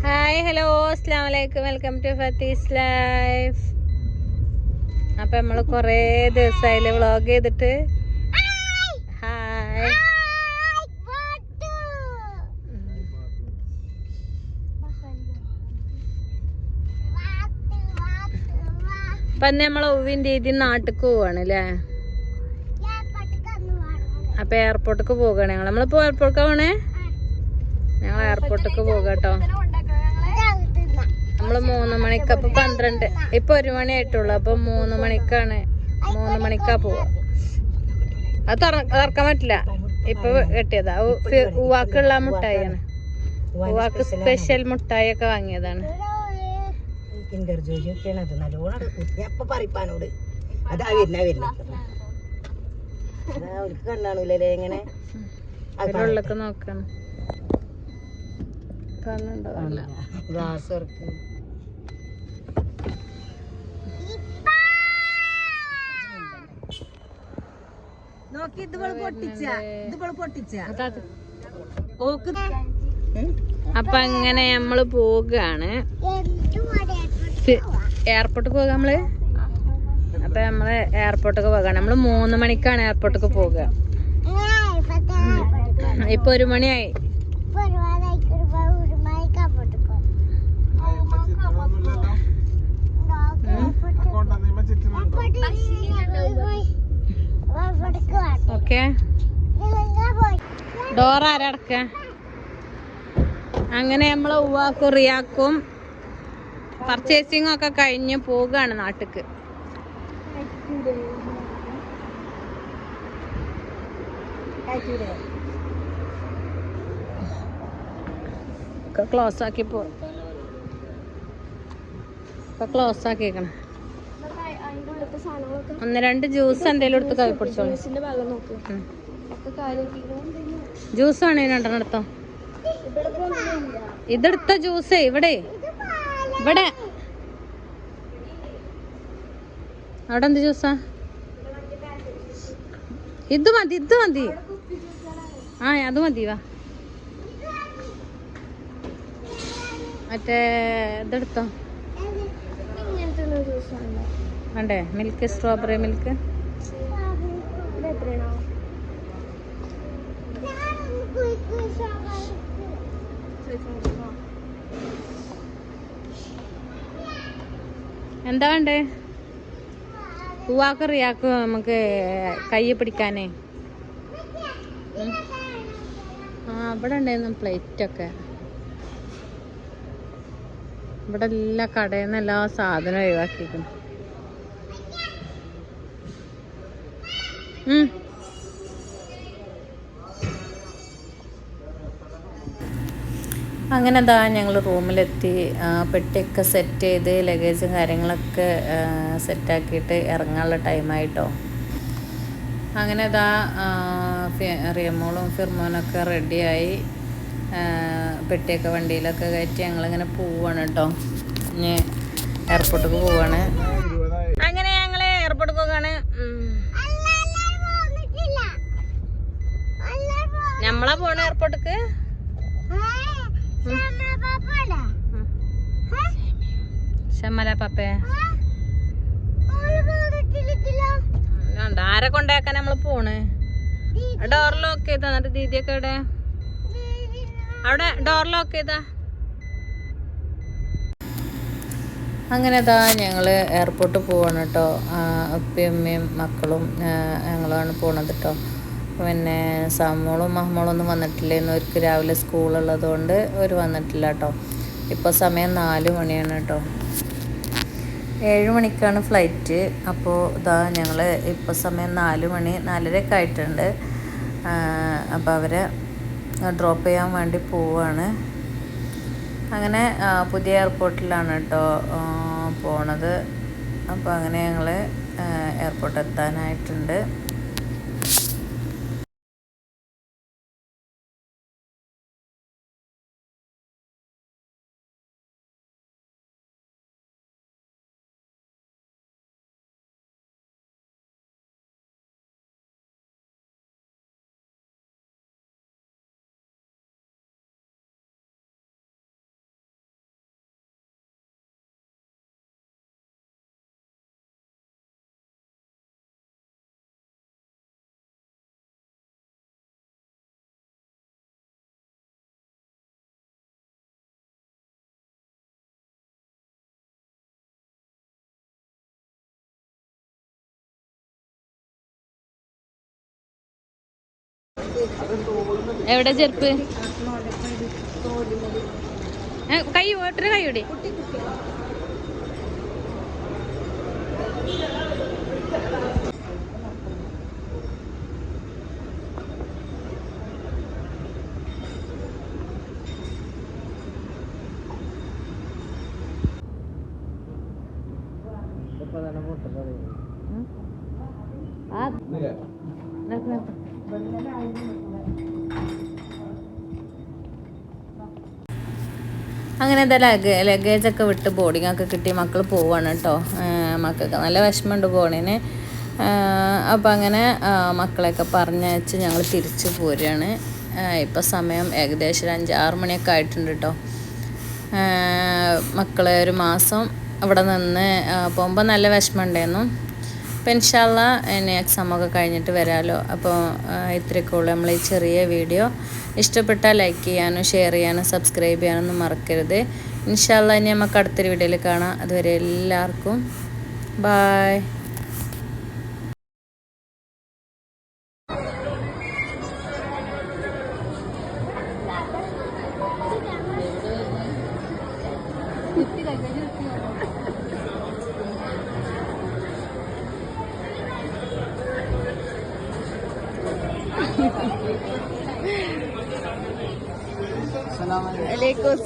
Hi hello അസ്സാം വലൈക്കും welcome to ഫത്തീസ് life അപ്പൊ നമ്മൾ കൊറേ ദിവസമായില്ലേ വ്ളോഗ് ചെയ്തിട്ട്? ഹായ് അപ്പൊ നമ്മളെ ഒവിന്റെ രീതി നാട്ടിക്ക് പോവാണ് അല്ലേ അപ്പൊ എയർപോർട്ടിക്ക് പോകണേ. ഞങ്ങൾ നമ്മളിപ്പോ എയർപോർട്ടിലേക്ക് പോണേ? ഞങ്ങൾ എയർപോർട്ടിക്ക് പോകാട്ടോ. നമ്മൾ മൂന്ന് മണിക്ക് അപ്പൊ പന്ത്രണ്ട് ഇപ്പൊ ഒരു മണി ആയിട്ടുള്ളു അപ്പൊ മൂന്ന് മണിക്കാണ് മൂന്ന് മണിക്കാ പോവാ. അത് തുറ- തുറക്കാൻ പറ്റില്ല. ഇപ്പൊ കെട്ടിയതാ. ഉവാക്കുള്ള മുട്ടായിയാണ്. ഉവാക്ക് സ്പെഷ്യൽ മുട്ടായൊക്കെ വാങ്ങിയതാണ്. കിൻഡർ ജോജി ഒക്കെയാണ് അത് നല്ലോണം അപ്പൊ പറിപ്പാനോട് അതാ വരുന്ന വരുന്ന. അവർക്ക് കണ്ണാണൂലേ എങ്ങനെ അതിലുള്ളൊക്കെ നോക്കണം കാണുന്നുണ്ടോ ഗ്ലാസ് വർക്ക് നോക്കി ഇതുപോലെ പൊട്ടിച്ച. ഇതുപോലെ പൊട്ടിച്ച. ഓക്ക് അപ്പൊ അങ്ങനെ നമ്മൾ പോകാണ്. എയർപോർട്ടിൽ പോകാം നമ്മൾ? അപ്പൊ നമ്മൾ എയർപോർട്ടൊക്കെ പോകാണ്. നമ്മൾ മൂന്ന് മണിക്കാണ് എയർപോർട്ടൊക്കെ പോകുക ഇപ്പൊ ഒരു മണിയായി. ഡോർ ആരടക്ക? അങ്ങനെ നമ്മൾ ഉവാക്കും റിയാക്കും പർച്ചേസിംഗ് ഒക്കെ കഴിഞ്ഞ് പോവുകയാണ് നാട്ടിക്ക്. ഒക്കെ ക്ലോസ് ആക്കി പോ. ഒക്കെ ക്ലോസ് ആക്കിയേക്കണം. ഒന്ന് രണ്ട് ജ്യൂസ് എന്തെങ്കിലും എടുത്ത് കൈ പിടിച്ചോളൂ ഉം. ജ്യൂസ് ആണ് രണ്ടെണ്ണം എടുത്തോ ഇതെടുത്ത ജ്യൂസ് ഇവിടെ. ഇവിടെ. അവിടെ എന്ത് ജ്യൂസാ? ഇത് മതി ഇത് മതി. ആ അത് മതി വാ. മറ്റേ ഇതെടുത്തോ? വേണ്ടേ? Milk strawberry milk. എന്താ വേണ്ടേ? പൂവാക്ക് നമുക്ക് കയ്യെ പിടിക്കാനേ. ആ ഇവിടെ ഉണ്ടായിരുന്നു പ്ലേറ്റ് ഒക്കെ ഇവിടെ എല്ലാ കടയിൽ നിന്ന് എല്ലാ സാധനവും ഒഴിവാക്കിയിരിക്കുന്നു. അങ്ങനെ എന്താ ഞങ്ങൾ റൂമിലെത്തി പെട്ടിയൊക്കെ സെറ്റ് ചെയ്ത് ലഗേജും കാര്യങ്ങളൊക്കെ സെറ്റാക്കിയിട്ട് ഇറങ്ങാനുള്ള ടൈമായിട്ടോ അങ്ങനെ ഇതാ റിയമോളും ഫിർമോനൊക്കെ റെഡിയായി പെട്ടിയൊക്കെ വണ്ടിയിലൊക്കെ കയറ്റി ഞങ്ങളിങ്ങനെ പോവാണ് കേട്ടോ ഇനി എയർപോർട്ടിൽ പോവാണ്. അങ്ങനെ ഞങ്ങൾ എയർപോർട്ടിൽ പോകാണ്. നമ്മളാ പോണ എയർപോർട്ടിക്ക് ശമല പപ്പേ. ആരെ കൊണ്ടാക്കാൻ നമ്മൾ പോണ്? ഡോർ ലോക്ക് ചെയ്താ? എന്നിട്ട് ദീദിയൊക്കെ ഇവിടെ അവിടെ ഡോർ ലോക്ക് ചെയ്താ? അങ്ങനെ ഇതാ ഞങ്ങൾ എയർപോർട്ടിൽ പോവാണ് കേട്ടോ അപ്പയും അമ്മയും മക്കളും ഞങ്ങളാണ് പോണത് കേട്ടോ പിന്നെ സമ്മളും മഹ്മോളും ഒന്നും വന്നിട്ടില്ലായിരുന്നു അവർക്ക് രാവിലെ സ്കൂളുള്ളത് കൊണ്ട് അവർ വന്നിട്ടില്ല കേട്ടോ ഇപ്പോൾ സമയം നാല് മണിയാണ് കേട്ടോ ഏഴ് മണിക്കാണ് ഫ്ലൈറ്റ്. അപ്പോൾ ഇതാ ഞങ്ങൾ ഇപ്പോൾ സമയം നാല് മണി നാലരയൊക്കെ ആയിട്ടുണ്ട്. അപ്പോൾ അവരെ ഡ്രോപ്പ് ചെയ്യാൻ വേണ്ടി പോവാണ്. അങ്ങനെ പുതിയ എയർപോർട്ടിലാണ് കേട്ടോ പോണത്. അപ്പോൾ അങ്ങനെ ഞങ്ങൾ എയർപോർട്ട് എത്താനായിട്ടുണ്ട്. എവിടെ ചെരുപ്പ്? കൈ ഓട്ടർ കൈ ഓടി ആ. അങ്ങനെ എന്താ ലഗേ ലഗേജ് ഒക്കെ വിട്ട് ബോർഡിങ്ങൊക്കെ കിട്ടി. മക്കൾ പോവാണ് കേട്ടോ. മക്കൾക്ക് നല്ല വിഷമമുണ്ട് പോണേന്. അപ്പം അങ്ങനെ മക്കളെയൊക്കെ പറഞ്ഞയച്ച് ഞങ്ങൾ തിരിച്ചു പോരുകയാണ് ഇപ്പം സമയം ഏകദേശം ഒരു അഞ്ച് ആറ് മണിയൊക്കെ ആയിട്ടുണ്ട് കേട്ടോ. മക്കളെ ഒരു മാസം അവിടെ നിന്ന് പോകുമ്പോൾ നല്ല വിഷമമുണ്ടായിരുന്നു അപ്പം ഇൻഷാല്ല ഇനി എക്സാമൊക്കെ കഴിഞ്ഞിട്ട് വരാമല്ലോ അപ്പോൾ ഇത്രയൊക്കെ ഉള്ളു നമ്മൾ ഈ ചെറിയ വീഡിയോ. ഇഷ്ടപ്പെട്ടാൽ ലൈക്ക് ചെയ്യാനും ഷെയർ ചെയ്യാനും സബ്സ്ക്രൈബ് ചെയ്യാനൊന്നും മറക്കരുത്. ഇൻഷാല്ല ഇനി നമുക്ക് അടുത്തൊരു വീഡിയോയിൽ കാണാം. അതുവരെ എല്ലാവർക്കും ബായ് വലൈക്കും